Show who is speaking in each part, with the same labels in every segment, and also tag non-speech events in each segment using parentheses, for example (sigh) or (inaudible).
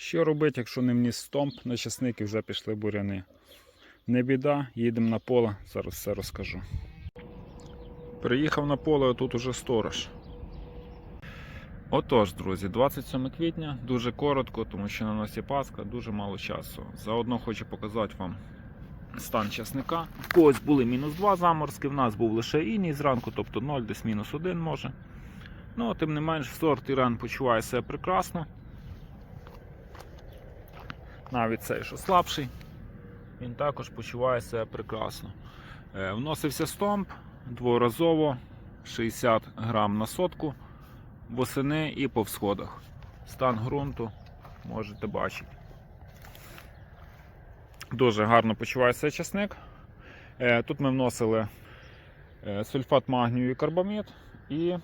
Speaker 1: Що робити, якщо не вніс стомп на часник і вже пішли буряни? Не біда, їдемо на поле, зараз все розкажу. Приїхав на поле, а тут уже сторож. Отож, друзі, 27 квітня, дуже коротко, тому що на носі Пасха, дуже мало часу. Заодно хочу показати вам стан часника. В когось були мінус 2 заморозки, в нас був лише іній зранку, тобто 0, десь мінус 1 може. Ну, тим не менш, сорт Іран почуває себе прекрасно. Навіть цей, що слабший, він також почуває себе прекрасно. Е, Вносився стомп дворазово 60 грам на сотку восени і по всходах. Стан ґрунту можете бачити. Дуже гарно почуває себе часник. Е, Тут ми вносили е, сульфат магнію і карбамід і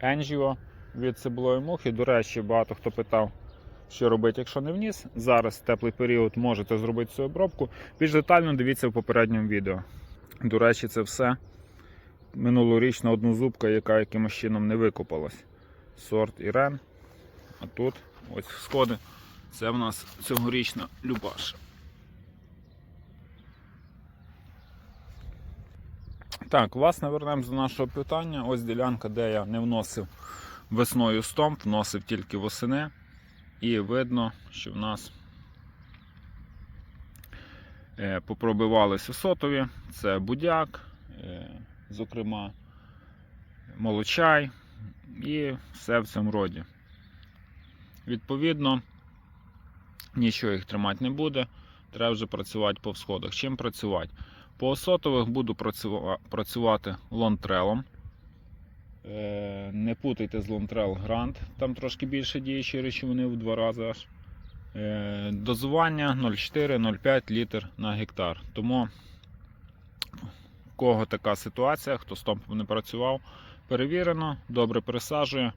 Speaker 1: енжіо від цибулої мухи. До речі, багато хто питав, що робити, якщо не вніс. Зараз теплий період можете зробити цю обробку. Більш детально дивіться в попередньому відео. До речі, це все минулорічна однозубка, яка якимось чином не викопалась. Сорт Ірен. А тут ось сходи. Це в нас цьогорічна Любаша. Так, власне, вернемось до нашого питання. Ось ділянка, де я не вносив весною стомп, вносив тільки восени. І видно, що в нас е, попробивались осотові. Це будяк, е, зокрема, молочай і все в цьому роді. Відповідно, нічого їх тримати не буде. Треба вже працювати по всходах. Чим працювати? По осотових буду працювати лонтрелом. Е, Не путайте з Лонтрел Грант, там трошки більше діючі речовини в два рази аж. Е, Дозування 0,4-0,5 літр на гектар. Тому в кого така ситуація, хто з томпом не працював, перевірено, добре пересаджує.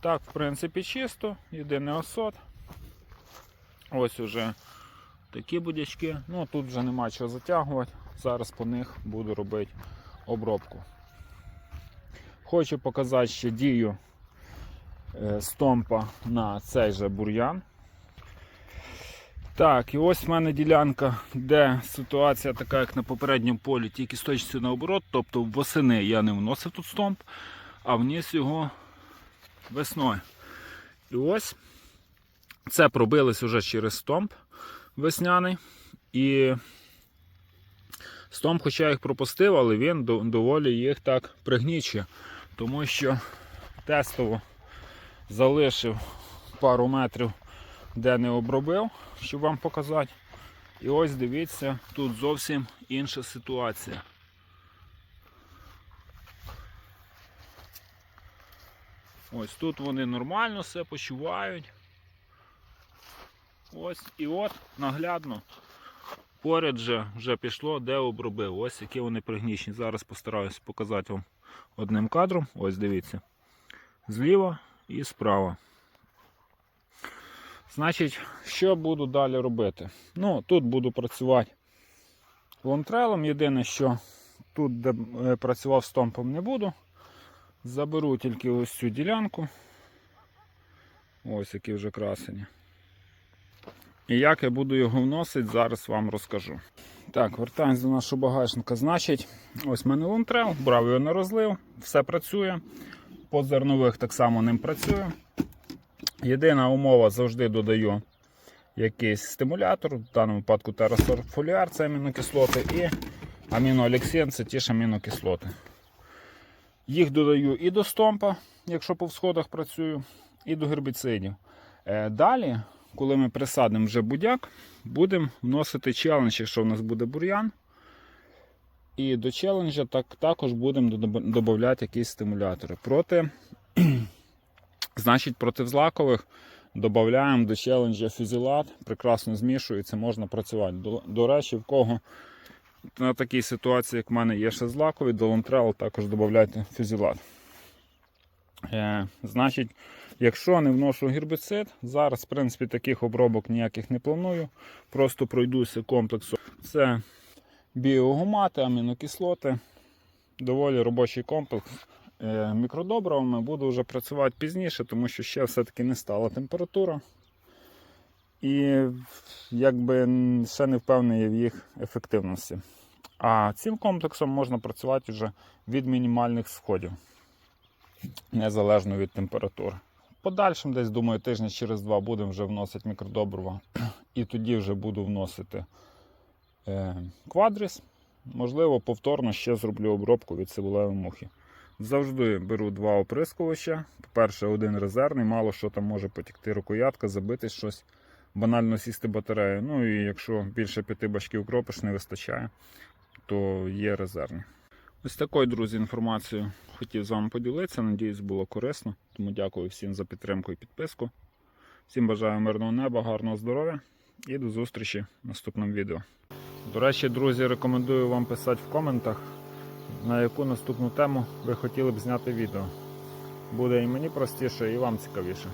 Speaker 1: Так, в принципі, чисто, єдиний осот. Ось уже такі будячки. Ну тут вже нема чого затягувати. Зараз по них буду робити обробку. Хочу показати ще дію е, стомпа на цей же бур'ян. Так, і ось в мене ділянка, де ситуація така, як на попередньому полі, тільки з точці наоборот, тобто восени я не вносив тут стомп, а вніс його весною. І ось це пробилось уже через стомп весняний. І стомп, хоча їх пропустив, але він доволі їх так пригнічує. Тому що тестово залишив пару метрів, де не обробив, щоб вам показати. І ось дивіться, тут зовсім інша ситуація. Ось тут вони нормально все почувають. Ось і от наглядно. Поряд же вже пішло, де обробив. Ось які вони пригнічні. Зараз постараюсь показати вам одним кадром. Ось дивіться. Зліва і справа. Значить, що буду далі робити? Ну, тут буду працювати лонтрелом. Єдине, що тут, де е, працював стомпом, не буду. Заберу тільки ось цю ділянку. Ось які вже красені. І як я буду його вносити, зараз вам розкажу. Так, вертаємось до нашого багажника. Значить, ось в мене лонтрел, брав його на розлив, все працює. По зернових так само ним працює. Єдина умова завжди додаю якийсь стимулятор, в даному випадку терасорфоліар це амінокислоти, і аміноалексін це ті ж амінокислоти. Їх додаю і до стомпа, якщо по всходах працюю, і до гербіцидів. Е, Далі, коли ми присадимо вже будяк, будемо вносити челендж, якщо в нас буде бур'ян. І до челенджа так, також будемо додати якісь стимулятори. Проти, (clears throat) значить, проти злакових додаємо до челенджа фюзілат, прекрасно змішується, можна працювати. До, до речі, в кого на такій ситуації, як в мене є ще злакові, до лонтрел також додайте фюзілат. Е, значить, якщо не вношу гербіцид, зараз, в принципі, таких обробок ніяких не планую. Просто пройдуся комплексом. Це біогумати, амінокислоти. Доволі робочий комплекс. е, мікродобривами буду вже працювати пізніше, тому що ще все-таки не стала температура. І якби ще не впевнений в їх ефективності. А цим комплексом можна працювати вже від мінімальних сходів, незалежно від температури. Подальшим, десь думаю, тижня через два будемо вже вносити мікродобрива. І тоді вже буду вносити е, квадріс. Можливо, повторно ще зроблю обробку від цибулевої мухи. Завжди беру два оприскувача. По-перше, один резервний, мало що там може потікти рукоятка, забити щось, банально сісти батарею. Ну і якщо більше п'яти бачків кропиш не вистачає, то є резервні. Ось такою, друзі, інформацією хотів з вами поділитися. Надіюсь, було корисно. Тому дякую всім за підтримку і підписку. Всім бажаю мирного неба, гарного здоров'я і до зустрічі в наступному відео. До речі, друзі, рекомендую вам писати в коментах, на яку наступну тему ви хотіли б зняти відео. Буде і мені простіше, і вам цікавіше.